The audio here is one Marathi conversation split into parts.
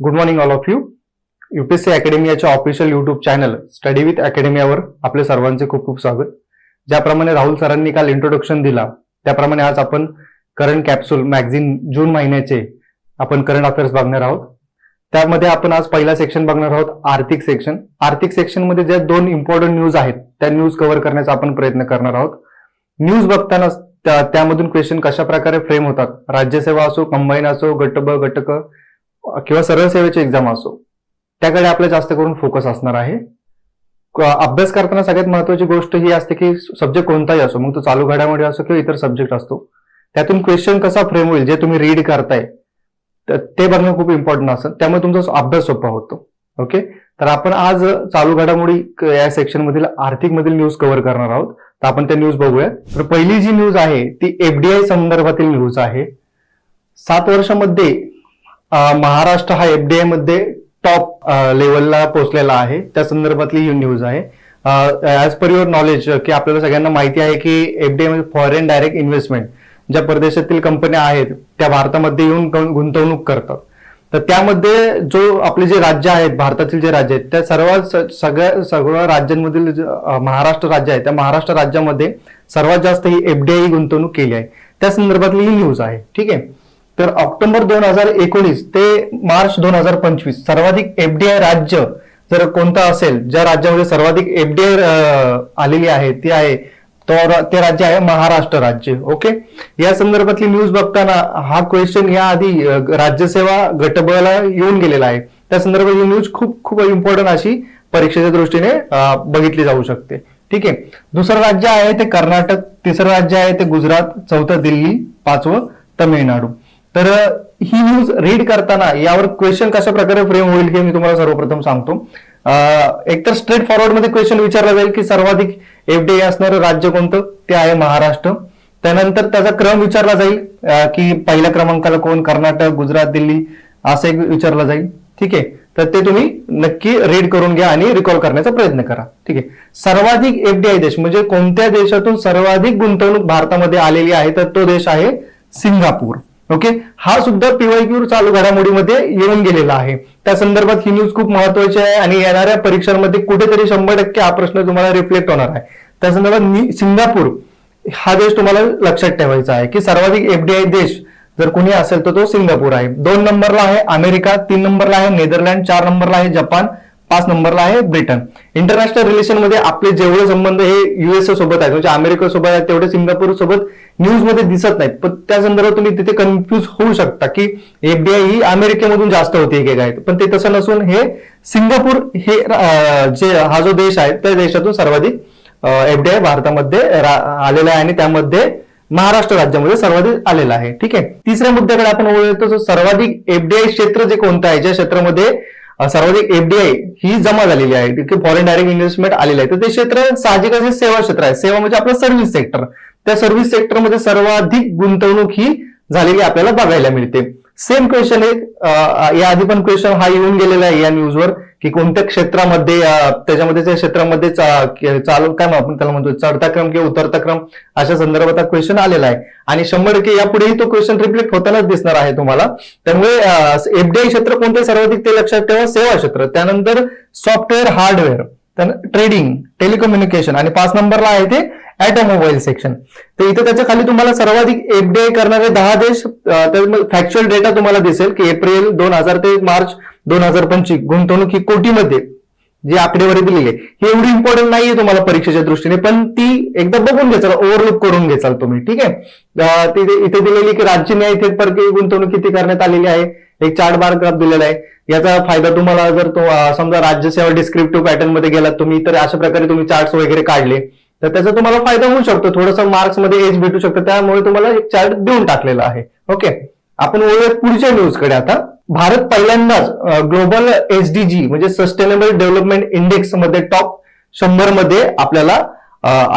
Good morning all of you UPSC अकॅडमीच्या official YouTube channel study with अकॅडमीवर आपले सर्वांचे खूप खूप स्वागत. ज्याप्रमाणे राहुल सरांनी काल इंट्रोडक्शन दिला त्याप्रमाणे आज आपण करंट कॅप्सूल मॅगझिन जून महिन्याचे आपण करंट अफेअर्स बघणार आहोत. त्यामध्ये आपण आज पहिला सेक्शन बघणार आहोत आर्थिक सेक्शन आर्थिक सेक्शनमध्ये ज्या दोन इम्पॉर्टंट न्यूज आहेत त्या न्यूज कव्हर करण्याचा आपण प्रयत्न करणार आहोत. न्यूज बघताना त्यामधून क्वेश्चन कशा प्रकारे फ्रेम होतात? राज्यसेवा असो कंबाईन असो गट ब गटक किंवा सरळ सेवेची एक्झाम असो त्याकडे आपला जास्त करून फोकस असणार आहे. अभ्यास करताना सगळ्यात महत्वाची गोष्ट ही असते की सब्जेक्ट कोणताही असो मग तो चालू घडामोडी असो किंवा इतर सब्जेक्ट असतो त्यातून क्वेश्चन कसा फ्रेम होईल जे तुम्ही रीड करताय ते बघणं खूप इम्पॉर्टंट असतं. त्यामुळे तुमचा अभ्यास सोपा होतो. ओके तर आपण आज चालू घडामोडी या सेक्शन मधील आर्थिक मधील न्यूज कव्हर करणार आहोत. तर आपण त्या न्यूज बघूया. तर पहिली जी न्यूज आहे ती एफडीआय संदर्भातील न्यूज आहे. सात वर्षामध्ये महाराष्ट्र हा एफडीआयमध्ये टॉप लेवलला पोहोचलेला आहे. त्या संदर्भातली ही न्यूज आहे. ऍज पर युअर नॉलेज की आपल्याला सगळ्यांना माहिती आहे की एफडीआय म्हणजे फॉरेन डायरेक्ट इन्व्हेस्टमेंट ज्या परदेशातील कंपन्या आहेत त्या भारतामध्ये येऊन गुंतवणूक करतात. तर त्यामध्ये जो आपले जे राज्य आहेत भारतातील जे राज्य आहेत त्या सर्व सगळ्या सगळ्या राज्यांमधील महाराष्ट्र राज्य आहे त्या महाराष्ट्र राज्यामध्ये सर्वात जास्त ही एफडीआय गुंतवणूक केली आहे. त्या संदर्भातली ही न्यूज आहे. ठीक आहे? तर ऑक्टोबर दोन हजार एकोणीस ते मार्च दोन हजार पंचवीस सर्वाधिक एफडीआय राज्य जर कोणतं असेल ज्या राज्यामध्ये सर्वाधिक एफडीआय आलेली आहे ती आहे तर ते राज्य आहे महाराष्ट्र राज्य ओके? या संदर्भातली न्यूज बघताना हा क्वेश्चन या आधी राज्यसेवा गटबला येऊन गेलेला आहे. त्या संदर्भात ही न्यूज खूप खूप इम्पॉर्टंट अशी परीक्षेच्या दृष्टीने बघितली जाऊ शकते. ठीक आहे? दुसरं राज्य आहे ते कर्नाटक तिसरं राज्य आहे ते गुजरात चौथं दिल्ली पाचवं तमिळनाडू. तर ही न्यूज रीड करताना यावर क्वेश्चन कशा प्रकारे फ्रेम होईल हे मी तुम्हाला सर्वप्रथम सांगतो. एकतर स्ट्रेट फॉरवर्डमध्ये क्वेश्चन विचारला जाईल की सर्वाधिक एफडीआय असणारं राज्य कोणतं? ते आहे महाराष्ट्र. त्यानंतर त्याचा क्रम विचारला जाईल की पहिल्या क्रमांकाला कोण? कर्नाटक गुजरात दिल्ली असं एक विचारला जाईल. ठीक आहे? तर ते तुम्ही नक्की रीड करून घ्या आणि रिकॉल करण्याचा प्रयत्न करा. ठीक आहे? सर्वाधिक एफडीआय देश म्हणजे कोणत्या देशातून सर्वाधिक गुंतवणूक भारतामध्ये आलेली आहे? तर तो देश आहे सिंगापूर. ओके? हा सुद्धा पीवायक्यू चालू घडामोडीमध्ये येऊन गेलेला आहे. त्या संदर्भात ही न्यूज खूप महत्वाची आहे आणि येणाऱ्या परीक्षांमध्ये कुठेतरी शंभर टक्के हा प्रश्न तुम्हाला रिफ्लेक्ट होणार आहे. त्या संदर्भात सिंगापूर हा देश तुम्हाला लक्षात ठेवायचा आहे की सर्वाधिक एफडीआय देश जर कोणी असेल तर तो सिंगापूर आहे. दोन नंबरला आहे अमेरिका तीन नंबरला आहे नेदरलँड चार नंबरला आहे जपान पाच नंबरला आहे ब्रिटन. इंटरनॅशनल रिलेशनमध्ये आपले जेवढे संबंध हे युएसए सोबत आहेत म्हणजे अमेरिका सोबत आहेत तेवढे सिंगापूर सोबत न्यूजमध्ये दिसत नाहीत. पण त्या संदर्भात तुम्ही तिथे कन्फ्युज होऊ शकता की एफडीआय ही अमेरिकेमधून जास्त होती की काय पण ते तसं नसून हे सिंगापूर हे जे हा जो देश आहे त्या देशातून सर्वाधिक एफडीआय भारतामध्ये आलेला आहे आणि त्यामध्ये महाराष्ट्र राज्यामध्ये सर्वाधिक आलेला आहे. ठीक आहे? तिसऱ्या मुद्द्याकडे आपण वळूया सर्वाधिक एफडीआय क्षेत्र जे कोणतं आहे ज्या क्षेत्रामध्ये सर्वाधिक एफडीआय ही जमा झालेली आहे. फॉरेन डायरेक्ट इन्व्हेस्टमेंट आलेलं आहे. तर ते क्षेत्र साहजिक असे सेवा क्षेत्र आहे. सेवा म्हणजे आपलं सर्व्हिस सेक्टर त्या सर्व्हिस सेक्टरमध्ये सर्वाधिक गुंतवणूक ही झालेली आपल्याला बघायला मिळते. सेम क्वेश्चन एक या आधी पण क्वेश्चन हा येऊन गेलेला आहे या न्यूजवर की कोणत्या क्षेत्रामध्ये त्याच्यामध्ये त्या क्षेत्रामध्ये चालू काय आपण त्याला म्हणतो चढता क्रम किंवा उतरता क्रम अशा संदर्भात हा क्वेश्चन आलेला आहे. आणि शंभर टक्के यापुढेही तो क्वेश्चन रिफ्लेक्ट होतानाच दिसणार आहे तुम्हाला. त्यामुळे एफडीआय क्षेत्र कोणते सर्वाधिक ते लक्षात ठेवा सेवा क्षेत्र. त्यानंतर सॉफ्टवेअर हार्डवेअर ट्रेडिंग टेलिकम्युनिकेशन आणि पाच नंबरला आहे ते ऑटोमोबाईल सेक्शन तर इथे त्याच्याखाली तुम्हाला सर्वाधिक एफडीआय करणारे दहा देश फॅक्च्युअल डेटा तुम्हाला दिसेल की एप्रिल दोन हजार ते मार्च दोन हजार पंचवीस गुंतवणूक ही कोटीमध्ये जी आकडेवारी दिलेली आहे. ही एवढी इम्पॉर्टंट नाहीये तुम्हाला परीक्षेच्या दृष्टीने पण ती एकदा बघून घेचाल ओव्हरलुक करून घेचाल तुम्ही. ठीक आहे? तिथे इथे दिलेली की राज्य न्याय थेट परकी गुंतवणूक किती करण्यात आलेली आहे एक चार्ट बार ग्राफ दिलेला आहे. याचा फायदा तुम्हाला जर समजा राज्यसेवा डिस्क्रिप्टिव्ह पॅटर्नमध्ये गेलात तुम्ही तर अशा प्रकारे तुम्ही चार्ट वगैरे काढले. तर त्याचा तुम्हाला फायदा होऊ शकतो. थोडंसं मार्क्समध्ये एज भेटू शकतं. त्यामुळे तुम्हाला एक चार्ट देऊन टाकलेला आहे. ओके आपण वळूया पुढच्या न्यूजकडे आता. भारत पहिल्यांदाच ग्लोबल एसडीजी म्हणजे सस्टेनेबल डेव्हलपमेंट इंडेक्समध्ये टॉप शंभरमध्ये आपल्याला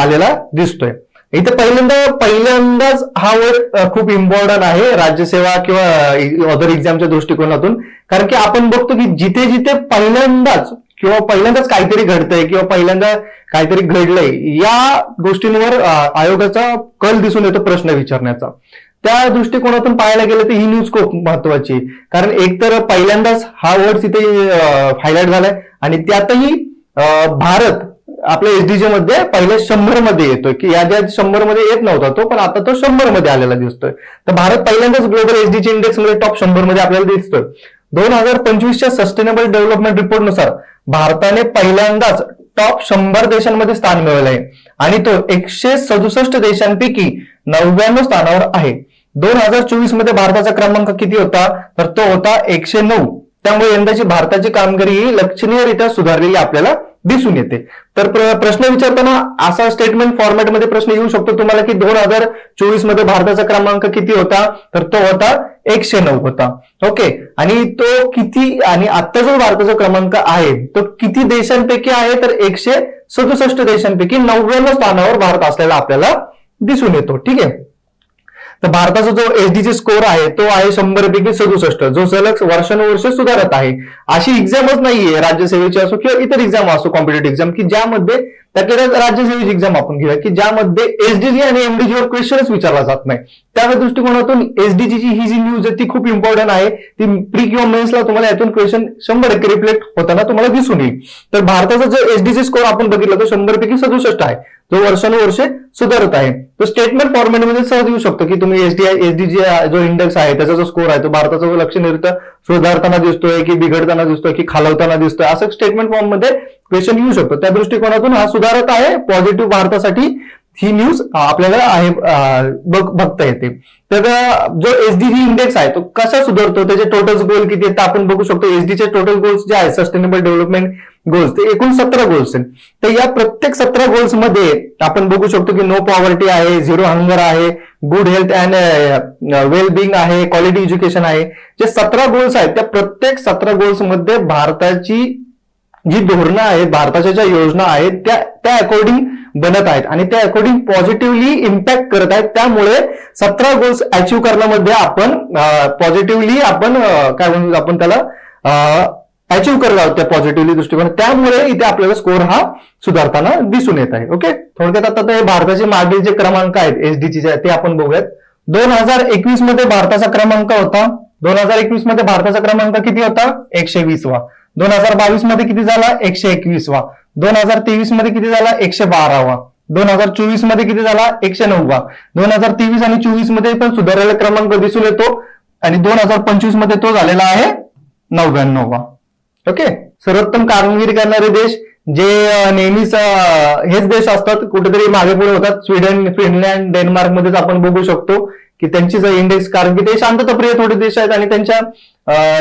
आलेला दिसतोय. इथे पहिल्यांदा पहिल्यांदाच हा वर्ड खूप इम्पॉर्टंट आहे राज्यसेवा किंवा अदर एक्झामच्या दृष्टिकोनातून. कारण की आपण बघतो की जिथे जिथे पहिल्यांदाच किंवा पहिल्यांदाच काहीतरी घडतंय किंवा पहिल्यांदा काहीतरी घडलंय या गोष्टींवर आयोगाचा कल दिसून येतो प्रश्न विचारण्याचा. त्या दृष्टिकोनातून पाहायला गेलं तर ही न्यूज खूप महत्वाची आहे. कारण एक तर पहिल्यांदाच हा वर्ड इथे हायलाइट झालाय आणि त्यातही अं, भारत आपल्या एसडीजे मध्ये पहिल्या शंभरमध्ये येतोय. की या ज्या शंभरमध्ये येत नव्हता तो पण आता तो शंभरमध्ये आलेला दिसतोय. तर भारत पहिल्यांदाच ग्लोबल एसडीजी इंडेक्समध्ये टॉप शंभरमध्ये आपल्याला दिसतोय. दोन हजार पंचवीसच्या सस्टेनेबल डेव्हलपमेंट रिपोर्टनुसार भारताने पहिल्यांदाच टॉप शंभर देशांमध्ये स्थान मिळवलं आहे आणि तो एकशे सदुसष्ट देशांपैकी नव्याण्णव स्थानावर आहे. दोन हजार चोवीसमध्ये भारताचा क्रमांक किती होता? तर तो होता एकशे नऊ. त्यामुळे यंदाची भारताची कामगिरी ही लक्षणीयरित्या सुधारलेली आपल्याला दिसून येते. तर प्रश्न विचारताना असा स्टेटमेंट फॉर्मॅटमध्ये प्रश्न येऊ शकतो तुम्हाला की दोन हजार चोवीसमध्ये भारताचा क्रमांक किती होता? तर तो होता एकशे नऊ होता. ओके आणि तो किती आणि आता जो भारताचा क्रमांक आहे तो किती देशांपैकी आहे? तर एकशे सदुसष्ट देशांपैकी नव्याण्णव स्थानावर भारत असलेला आपल्याला दिसून येतो. ठीक आहे? तर भारताचा जो एसडीचे स्कोर आहे तो आहे शंभरपैकी सदुसष्ट. जो सलग वर्षानुवर्ष सुधारत आहे. अशी एक्झामच नाहीये राज्यसेवेची असो किंवा इतर एक्झाम असो कॉम्पिटेटिव्ह एक्झाम की ज्यामध्ये त्याकडे राज्यसेवेची एक्झाम आपण घेऊया की ज्यामध्ये एसडीजी आणि एमडीजीवर क्वेश्चनच विचारला जात नाही. त्या दृष्टिकोनातून एसडीजीची ही जी न्यूज आहे ती खूप इम्पॉर्टंट आहे. ती प्री किंवा मेन्सला तुम्हाला यातून क्वेश्चन शंभर टक्के रिफ्लेक्ट होताना तुम्हाला दिसून येईल. तर भारताचा जो एसडीजी स्कोर आपण बघितला तो शंभर पैकी सदुसष्ट आहे. जो वर्षानुवर्षे सुधारत आहे. तो स्टेटमेंट फॉर्मॅटमध्ये सहज येऊ शकतो की तुम्ही एसडीआय एसडीजी जो इंडेक्स आहे त्याचा जो स्कोर आहे तो भारताचा जो लक्षणीयरित्या सुधारताना दिसतोय की बिघडताना दिसतोय की खालवताना दिसतोय असं स्टेटमेंट फॉर्ममध्ये क्वेश्चन येऊ शकतो. त्या दृष्टिकोनातून हा सुधारत आहे. पॉझिटिव्ह भारतासाठी ही न्यूज आपल्याला आहे बघता येते. तर जो एसडीजी इंडेक्स आहे तो कसा सुधारतो? त्याचे टोटल गोल किती आहेत? आपण बघू शकतो एसडीचे टोटल गोल्स जे आहेत सस्टेनेबल डेव्हलपमेंट गोल्स ते एकूण सतरा गोल्स आहेत. तर या प्रत्येक सतरा गोल्समध्ये आपण बघू शकतो की नो पॉवर्टी आहे झिरो हंगर आहे good health and well being आहे क्वालिटी एज्युकेशन आहे. जे सतरा गोल्स आहेत त्या प्रत्येक सतरा गोल्समध्ये भारताची जी धोरणं आहेत भारताच्या ज्या योजना आहेत त्या त्या अकॉर्डिंग बनत आहेत. आणि त्या अकॉर्डिंग पॉझिटिव्हली इम्पॅक्ट करत आहेत. त्यामुळे सतरा गोल्स अचीव्ह करण्यामध्ये आपण पॉझिटिव्हली आपण काय म्हणू आपण त्याला अचीव्ह करत आहोत त्या पॉझिटिव्हली दृष्टिकोन त्यामुळे इथे आपल्याला स्कोर हा सुधारताना दिसून येत आहे. ओके थोडक्यात आता ते भारताचे मागील जे क्रमांक आहेत एसडीचे ते आपण बघूयात. दोन हजार एकवीसमध्ये भारताचा क्रमांक होता. दोन हजार एकवीसमध्ये भारताचा क्रमांक किती होता? एकशे वीसवा. दोन हजार बावीसमध्ये किती झाला? एकशे एकवीसवा. दोन हजार तेवीसमध्ये किती झाला? एकशे बारावा. दोन हजार चोवीसमध्ये किती झाला? एकशे नऊवा दोन हजार तेवीस आणि चोवीसमध्ये पण सुधारलेला क्रमांक दिसून येतो. आणि दोन हजार पंचवीसमध्ये तो झालेला आहे नव्याण्णववा. ओके? सर्वोत्तम कामगिरी करणारे देश जे नेहमीच हेच देश असतात कुठेतरी मागे पुढे होतात. स्वीडन फिनलँड डेन्मार्क मध्येच आपण बघू शकतो की त्यांची जर इंडेक्स कारण की ते शांतताप्रिय थोडे देश आहेत आणि त्यांच्या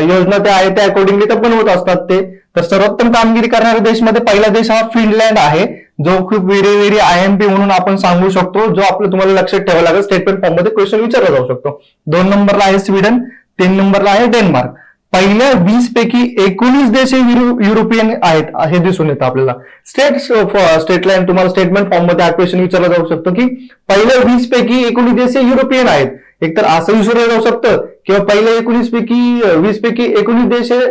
योजना त्या आहेत त्या अकॉर्डिंगली तर पण होत असतात ते. तर सर्वोत्तम कामगिरी करणाऱ्या देशमध्ये पहिला देश हा फिनलँड आहे जो खूप व्हेरी आय एम पी म्हणून आपण सांगू शकतो जो आपलं तुम्हाला लक्षात ठेवावा लागेल. स्टेटमेंट फॉर्ममध्ये क्वेश्चन विचारला जाऊ शकतो. दोन नंबरला आहे स्वीडन तीन नंबरला आहे डेन्मार्क. पहिल्या वीस पैकी एकोणीस देश हे युरोपियन आहेत हे दिसून येतं आपल्याला. स्टेट स्टेट लाईन तुम्हाला स्टेटमेंट फॉर्ममध्ये क्वेश्चन विचारला जाऊ शकतो की पहिल्या वीस पैकी एकोणीस देश हे युरोपियन आहेत. एकतर असं विचारलं जाऊ शकतं किंवा पहिल्या एकोणीस पैकी uh, वीस पैकी एकोणीस देश हे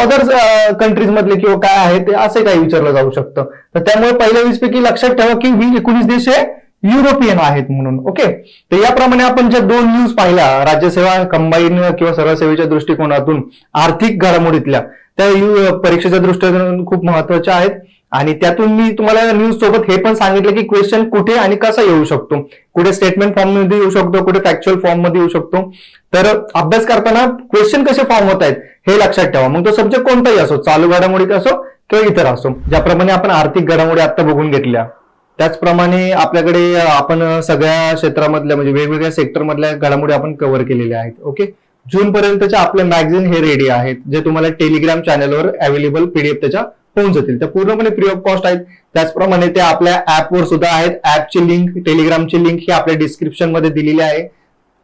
अदर कंट्रीज मधले किंवा काय आहे ते असे काही विचारलं जाऊ शकतं. तर त्यामुळे पहिल्या वीस पैकी लक्षात ठेवा की एकोणीस देश हे युरोपियन आहेत म्हणून ओके तर याप्रमाणे आपण ज्या दोन न्यूज पाहिल्या राज्यसेवा कंबाईन किंवा सरळ सेवेच्या दृष्टिकोनातून आर्थिक घडामोडीतल्या त्या परीक्षेच्या दृष्टिकोनातून खूप महत्त्वाच्या आहेत. आणि त्यातून मी तुम्हाला न्यूज सोबत हे पण सांगितलं की क्वेश्चन कुठे आणि कसा येऊ शकतो? कुठे स्टेटमेंट फॉर्ममध्ये येऊ शकतो कुठे फॅक्च्युअल फॉर्ममध्ये येऊ शकतो? तर अभ्यास करताना क्वेश्चन कसे फॉर्म होत आहेत हे लक्षात ठेवा. मग तो सब्जेक्ट कोणताही असो चालू घडामोडीत असो किंवा इतर असो ज्याप्रमाणे आपण आर्थिक घडामोडी आता बघून घेतल्या. त्याचप्रमाणे आपल्याकडे आपण सगळ्या क्षेत्रामधल्या म्हणजे वेगवेगळ्या सेक्टर मधल्या घडामोडी आपण कव्हर केलेल्या आहेत ओके जून पर्यंतच्या आपले मॅगझिन हे रेडी आहेत जे तुम्हाला टेलिग्राम चॅनलवर अवेलेबल पीडीएफ त्याच्या होऊन जातील. त्या पूर्णपणे फ्री ऑफ कॉस्ट आहेत. त्याचप्रमाणे ते आपल्या ऍपवर सुद्धा आहेत. ऍपची लिंक टेलिग्रामची लिंक ही आपल्या डिस्क्रिप्शनमध्ये दिलेली आहे.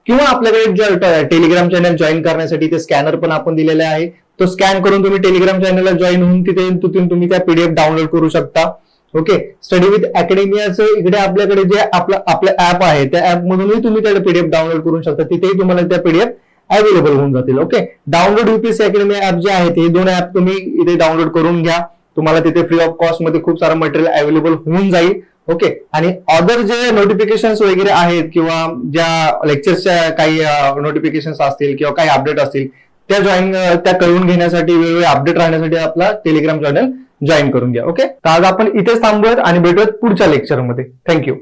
किंवा आपल्याकडे टेलिग्राम चॅनल जॉईन करण्यासाठी ते स्कॅनर पण आपण दिलेले आहे. तो स्कॅन करून तुम्ही टेलिग्राम चॅनलला जॉईन होऊन तिथे तिथून तुम्ही त्या पीडीएफ डाउनलोड करू शकता. ओके स्टडी विथ अकॅडमियाचं इकडे आपल्याकडे जे आपलं आपलं ऍप आहे त्या ऍप मधूनही तुम्ही त्याला पीडीएफ डाउनलोड करू शकता. तिथेही तुम्हाला त्या पीडीएफ अवेलेबल होऊन जातील. Okay download UPSC academy app जे आहेत हे दोन ऍप तुम्ही इथे डाउनलोड करून घ्या. तुम्हाला तिथे फ्री ऑफ कॉस्टमध्ये खूप सारं मटेरियल अवेलेबल होऊन जाईल. ओके आणि अदर जे नोटिफिकेशन वगैरे आहेत किंवा ज्या लेक्चरच्या काही नोटिफिकेशन असतील किंवा काही अपडेट असतील त्या जॉईन त्या कळून घेण्यासाठी वेगवेगळे अपडेट राहण्यासाठी आपला टेलिग्राम चॅनल जॉईन करून घ्या ओके तर आज आपण इथेच थांबूयात आणि भेटूयात पुढच्या लेक्चरमध्ये थँक्यू